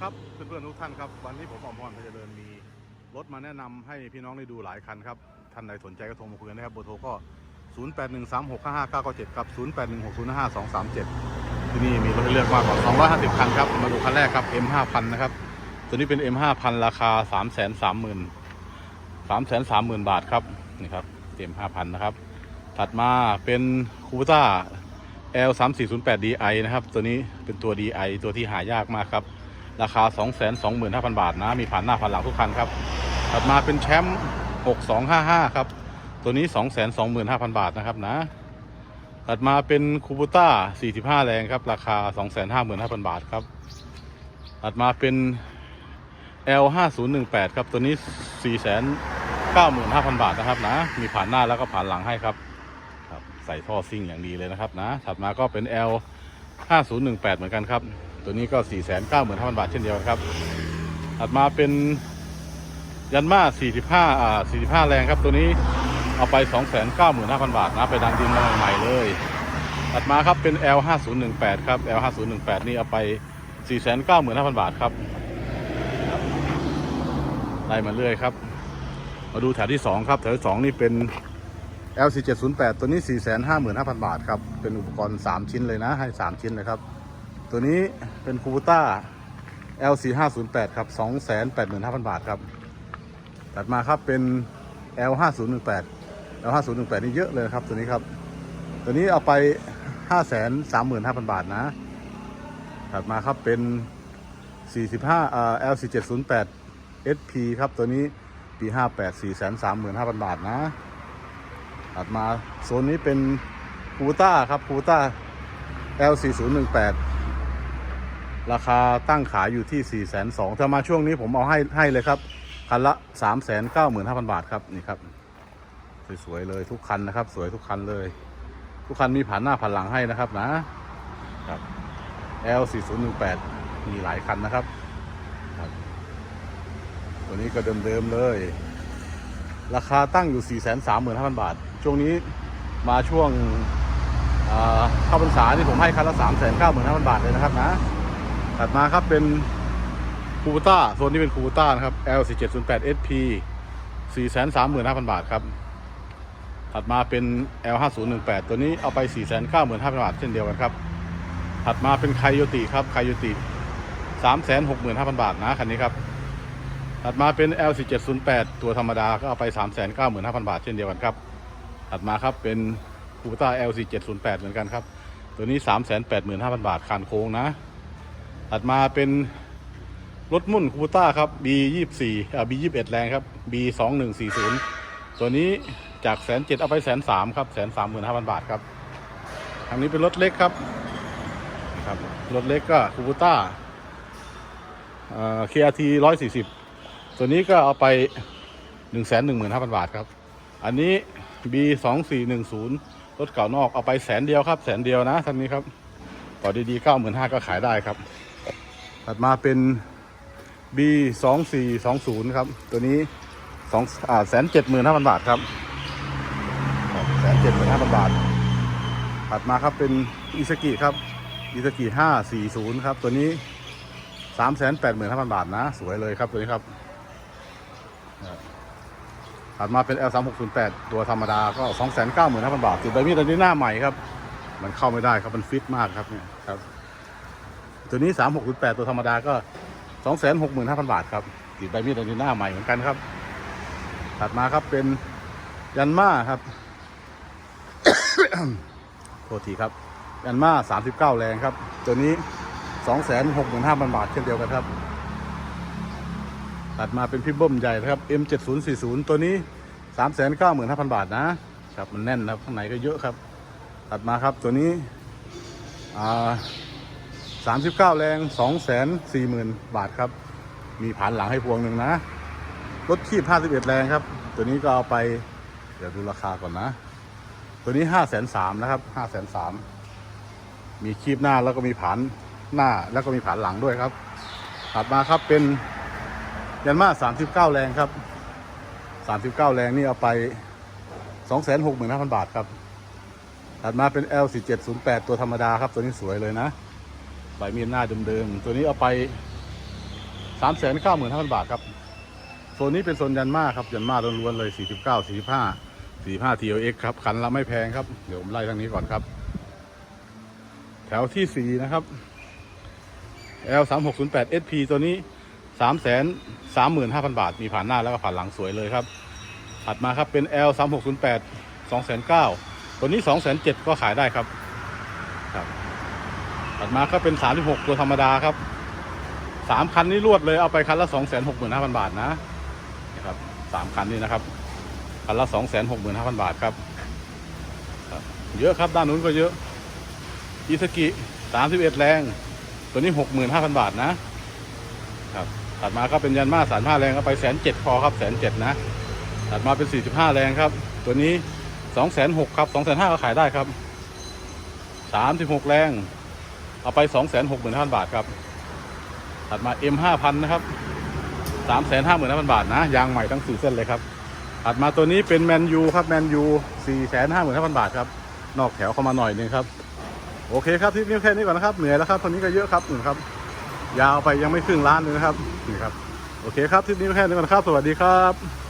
ครับเพื่อนๆทุกท่านครับ วันนี้ผมอมพรพเจริญมีรถมาแนะนำให้พี่น้องได้ดูหลายคันครับ ท่านใดสนใจก็โทรมาคุยกันนะครับเบอร์โทรก็ 0813655997ครับ 0 8 1 6 0 5 2 3 7 ที่นี่มีรถให้เลือกมากกว่า 250 คันครับ มาดูคันแรกครับ M5000 นะครับ ตัวนี้เป็น M5000 ราคา 330,000 330,000บาทครับนี่ครับ M5000 นะครับ ถัดมาเป็นคูปต้า L 3 4 0 8 DI นะครับ ตัวนี้เป็นตัว DI ตัวที่หายากมากครับ ราคา 225,000 บาทนะ มีผ่านหน้าผ่านหลังทุกคันครับถัดมาเป็นแชมป์ 6255 ครับ ตัวนี้ 225,000 บาทนะครับนะ ถัดมาเป็นคูบูต้า45 แรงครับ ราคา 255,000 บาทครับ ถัดมาเป็น L 5018 ครับ ตัวนี้ 495,000 บาทนะครับนะ มีผ่านหน้าแล้วก็ผ่านหลังให้ครับครับ ใส่ท่อซิ่งอย่างดีเลยนะครับนะ ถัดมาก็เป็น L 5018 เหมือนกันครับ ตัวนี้ก็495,000 บาทเช่นเดียวกันครับถัดมาเป็นยันมา45อ่า45 แรงครับ ตัวนี้เอาไป 295,000 บาทนะไปดันดินมาใหม่เลยถัดมาครับเป็น L 5018 ครับ L 5018 นี่เอาไป 495,000 บาทครับไล่มาเรื่อยครับ มาดูแถวที่ 2 ครับแถวที่2นี่เป็น L 4708 ตัวนี้ 455,000 บาทครับ เป็นอุปกรณ์ 3 ชิ้นเลยนะ ให้ 3 ชิ้นเลยครับ ตัวนี้เป็นคูบูต้า L 4508 ครับ 285,000 บาทครับ ถัดมาครับเป็น L 5018 L 5018 นี่เยอะเลยครับตัวนี้ครับ ตัวนี้เอาไป 535,000 บาทนะ ถัดมาครับเป็น 45อ่า L 4708 SP ครับตัวนี้ปี 58 435,000 บาทนะ ถัดมาโซนนี้เป็นคูบูต้าครับคูบูต้า L 4018 ราคาตั้งขายอยู่ที่ 4 2 0 0 0ถ้ามาช่วงนี้ผมเอาให้ให้เลยครับ คันละ 395,000 บาทครับนี่ครับ สวยๆเลยทุกคันนะครับ สวยทุกคันเลย ทุกคันมีผ่านหน้าผ่านหลังให้นะครับนะครับ L 4018 มีหลายคันนะครับครับตัวนี้ก็เดิมๆเลย ราคาตั้งอยู่ 435,000 บาท ช่วงนี้มาช่วงเข้าพรรษาที่ผมให้คันละ 395,000 บาทเลยนะครับนะ ถัดมาครับเป็นคูบูต้าโซนนี้เป็นคูบูต้านะครับ L 4708 SP 435,000 บาทครับ ถัดมาเป็น L 5018ตัวนี้เอาไป 495,000 บาท เช่นเดียวกันครับ ถัดมาเป็นไคโยติครับไคโยติ365,000 บาทนะคันนี้ครับ ถัดมาเป็น L 4708ตัวธรรมดาก็เอาไป 395,000 บาท เช่นเดียวกันครับ ถัดมาครับเป็นคูบูต้า L 4708เหมือนกันครับ ตัวนี้ 385,000 บาทคานโค้งนะ ถัดมาเป็นรถมุ่นคูต้าครับ B 2 4 อ่า B 21 แรงครับ B 2 1 4 0 ตัวนี้จากแสนเจ็ดเอาไปแสนสามครับแสนสามหมื่นห้าพันบาทครับทางนี้เป็นรถเล็กครับนะครับ รถเล็กก็คูต้าเอ่อ KRT ร้อยสี่สิบตัวนี้ก็เอาไปหนึ่งแสนหนึ่งหมื่นห้าพันบาทครับ อันนี้ B สองสี่หนึ่งศูนย์รถเก่านอกเอาไปแสนเดียวครับ แสนเดียวนะท่านนี้ครับต่อดีๆเก้าหมื่นห้าก็ขายได้ครับ ถัดมาเป็น B สองสี่สองศูนย์ครับ ตัวนี้สองอ่าแสนเจ็ดหมื่นห้าพันบาทครับแสนเจ็ดหมื่นห้าพันบาท ถัดมาครับเป็นอิสกิครับอิสกิห้าสี่ศูนย์ครับ ตัวนี้สามแสนแปดหมื่นห้าพันบาทนะ สวยเลยครับตัวนี้ครับ ถัดมาเป็น L 3 6 0 8ตัวธรรมดาก็2 9 5 0 0 0บาทติดใบมีดตัวนี้หน้าใหม่ครับ มันเข้าไม่ได้ครับ มันฟิตมากครับเนี่ยครับ ตัวนี้ 3 6 0 8 ตัวธรรมดาก็ 2 6 5 0 0 0 บาทครับติดใบมีดตัวนี้หน้าใหม่เหมือนกันครับ ถัดมาครับเป็นยันมาครับโทษทีครับ ยันมา 39 แรงครับ ตัวนี้ 2 6 5 0 0 0 บาทเช่นเดียวกันครับ ถัดมาเป็นพี่เบิ้มใหญ่นะครับ M7040 ตัวนี้ 395,000 บาทนะครับมันแน่นนะครับข้างในก็เยอะครับ ถัดมาครับตัวนี้อ่า 39 แรง 240,000 บาทครับ มีผ่านหลังให้พวงหนึ่งนะ รถคีบ 51 แรงครับ ตัวนี้ก็เอาไป เดี๋ยวดูราคาก่อนนะ ตัวนี้ 503,000นะครับ 503,000มีคีบหน้าแล้วก็มีผ่านหน้าแล้วก็มีผ่านหลังด้วยครับ ถัดมาครับเป็นยันมา39 แรงครับ 39 แรงนี่เอาไป 265,000 บาทครับ ถัดมาเป็น L 4708 ตัวธรรมดาครับ ตัวนี้สวยเลยนะ ใบมีดหน้าเดิมๆตัวนี้เอาไปสามแสนเก้าหมื่นห้าพันบาทครับโซนนี้เป็นโซนยันมาครับยันมาล้วนๆเลย49 45 45 TLX ครับคันละไม่แพงครับเดี๋ยวผมไล่ทางนี้ก่อนครับ แถวที่4นะครับ L 3 6 0 8 SP ตัวนี้3 3 5 0 0 0บาท มีผ่านหน้าแล้วก็ผ่านหลังสวยเลยครับ ถัดมาครับเป็น L 3 6 0 8 2 9 0 0ตัวนี้2 7 0 0ก็ขายได้ครับ ถัดมาก็เป็น 36 ตัวธรรมดาครับสามคันนี้รวดเลยเอาไปคันละ 2 6 5 0 0 0 บาทนะนะครับสามคันนี้นะครับ คันละ 2 6 5 0 0 0 บาทครับ เยอะครับด้านนู้นก็เยอะอิสกิ 31 แรง ตัวนี้ 65,000 บาทนะครับถัดมาก็เป็นยันมาสามห้าแรงก็ไปแสนเจ็ดพอครับแสนเจ็ดนะ ถัดมาเป็น45แรงครับ ตัวนี้2 6 0 0 0ครับ2 5 0 0 0ก็ขายได้ครับ36แรง เอาไป 2 6 5 0 0 0 บาทครับ ถัดมา M 5 0 0 0 นะครับ 3 5 5 0 0 0 บาทนะ ยางใหม่ทั้ง 4 เส้นเลยครับ ถัดมาตัวนี้เป็นแมนยูครับแมนยู4 5 5 0 0 0 บาทครับ นอกแถวเข้ามาหน่อยนึงครับ โอเคครับที่นี้แค่นี้ก่อนนะครับ เหนื่อยแล้วครับตอนนี้ก็เยอะครับหนึ่งครับ ยาวไปยังไม่ครึ่งล้านเลยนะครับนี่ครับ โอเคครับที่นี้แค่นี้ก่อนนะครับ สวัสดีครับ